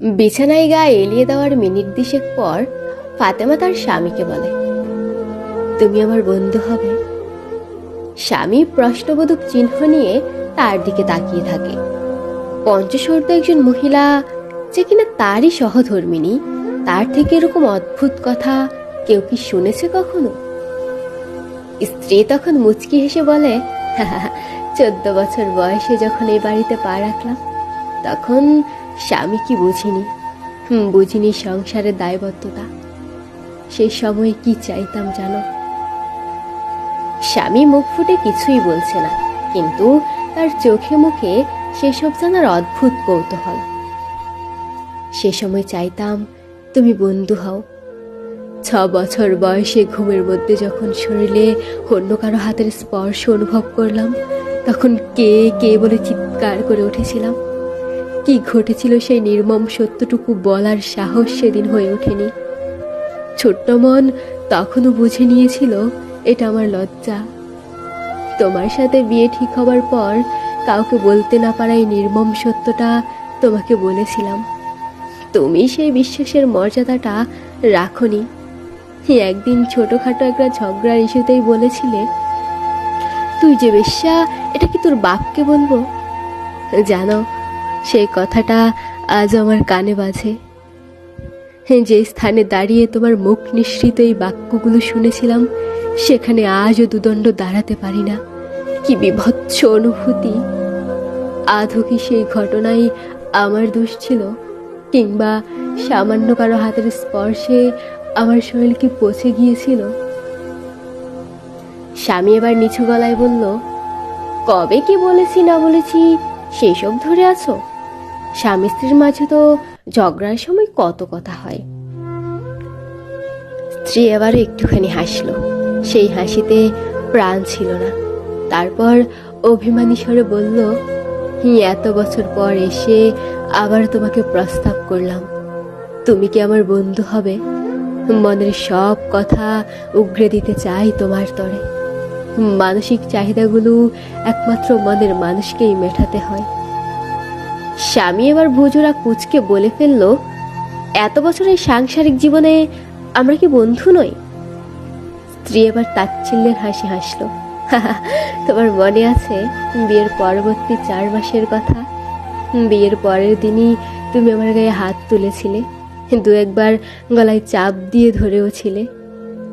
বিছানায় গা এলিয়ে দেওয়ার মিনিট দিশেক পর ফাতেমা তার স্বামীকে বলে, তুমি আমার বন্ধু হবে। স্বামী প্রশ্নবোধক চিহ্ন নিয়ে তার দিকে তাকিয়ে থাকে। পঞ্চশর্দ একজন মহিলা যে কিনা তারই সহধর্মিনী, তার থেকে এরকম অদ্ভুত কথা কেউ কি শুনেছে কখনো? স্ত্রী তখন মুচকি হেসে বলে, চোদ্দ বছর বয়সে যখন এই বাড়িতে পা রাখলাম, তখন স্বামী কি বুঝিনি? বুঝিনি সংসারের দায়বদ্ধতা। সেই সময় কি চাইতাম জানো? স্বামী মুখ ফুটে কিছুই বলছে না, কিন্তু তার চোখে মুখে সেসব জানার অদ্ভুত কৌতূহল। সে সময় চাইতাম, তুমি বন্ধু হও। ছ বছর বয়সে ঘুমের মধ্যে যখন শরীরে অন্য কারও হাতের স্পর্শ অনুভব করলাম, তখন কে কে বলে চিৎকার করে উঠেছিলাম। কি ঘটেছিল সেই নির্মম সত্যটুকু বলার সাহস সেদিন হয়ে ওঠেনি। ছোট্ট মন তখনও বুঝে নিয়েছিল, এটা আমার লজ্জা। তোমার সাথে বিয়ে ঠিক হবার পর কাউকে বলতে না পারাই নির্মম সত্যটা তোমাকে বলেছিলাম। তুমি সেই বিশ্বাসের মর্যাদাটা রাখনি। একদিন ছোটখাটো একটা ঝগড়ার ইস্যুতেই বলেছিলে, তুই যে বেশ্যা, এটা কি তোর বাপকে বলব? জানো সেই কথাটা আজ আমার কানে বাজে। যে স্থানে দাঁড়িয়ে তোমার মুখ নিঃসৃত এই বাক্যগুলো শুনেছিলাম, সেখানে আজও দুদণ্ড দাঁড়াতে পারি না। কি বিভৎস অনুভূতি। আধো কি সেই ঘটনাই আমার দোষ ছিল, কিংবা সামান্য কারও হাতের স্পর্শে আমার শরীর কি পচে গিয়েছিল? স্বামী এবার নিচু গলায় বলল, কবে কি বলেছি না বলেছি, সেসব ধরে আছো? স্বামী স্ত্রীর মাঝে তো ঝগড়ার সময় কত কথা হয়। স্ত্রী এবার একটুখানি হাসলো। সেই হাসিতে প্রাণ ছিল না। তারপর অভিমানী স্বরে বলল এত বছর পর এসে আবার তোমাকে প্রস্তাব করলাম। তুমি কি আমার বন্ধু হবে? মনের সব কথা উগড়ে দিতে চাই তোমার তরে। মানসিক চাহিদাগুলো একমাত্র মনের মানুষকেই মেটাতে হয়। স্বামী এবার ভুজুরা কুচকে বলে ফেলল, এত বছরের সাংসারিক জীবনে আমরা কি বন্ধু নই? স্ত্রী এবার তাচ্ছিল্যের হাসি হাসলো তোমার মনে আছে বিয়ের পরবর্তী চার মাসের কথা? বিয়ের পরের দিনই তুমি আমার গায়ে হাত তুলেছিলে, দু একবার গলায় চাপ দিয়ে ধরেও ছিলে।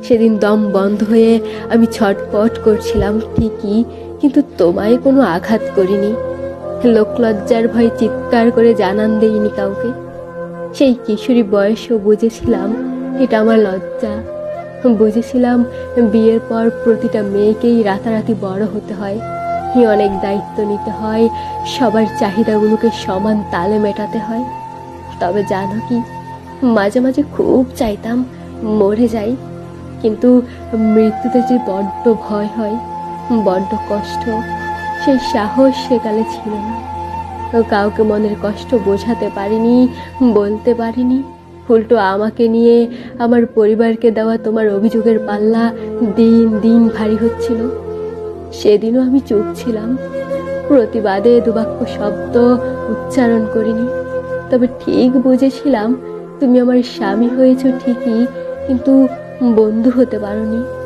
সেদিন দম বন্ধ হয়ে আমি ছটপট করছিলাম ঠিকই, কিন্তু তোমায় কোনো আঘাত করিনি। লোকলজ্জার ভয়ে চিৎকার করে জানান দেইনি কাউকে। সেই কিশোরী বয়সেও বুঝেছিলাম এটা আমার লজ্জা। বুঝেছিলাম বিয়ের পর প্রতিটা মেয়েকেই রাতারাতি বড় হতে হয়। অনেক দায়িত্ব নিতে হয়, সবার চাহিদাগুলোকে সমান তালে মেটাতে হয়। তবে জানো কি, মাঝে মাঝে খুব চাইতাম মরে যাই। কিন্তু মৃত্যুতে যে বড্ড ভয় হয়, বড্ড কষ্ট সেই সাহস সেকালে ছিল না। কাউকে মনের কষ্ট বোঝাতে পারিনি, বলতে পারিনি। উল্টো আমাকে নিয়ে আমার পরিবারকে দেওয়া তোমার অভিযোগের পাল্লা দিন দিন ভারী হচ্ছিল। সেদিনও আমি চুপ ছিলাম। প্রতিবাদে দুবাক্য শব্দ উচ্চারণ করিনি। তবে ঠিক বুঝেছিলাম, তুমি আমার স্বামী হয়েছ ঠিকই, কিন্তু বন্ধু হতে পারোনি।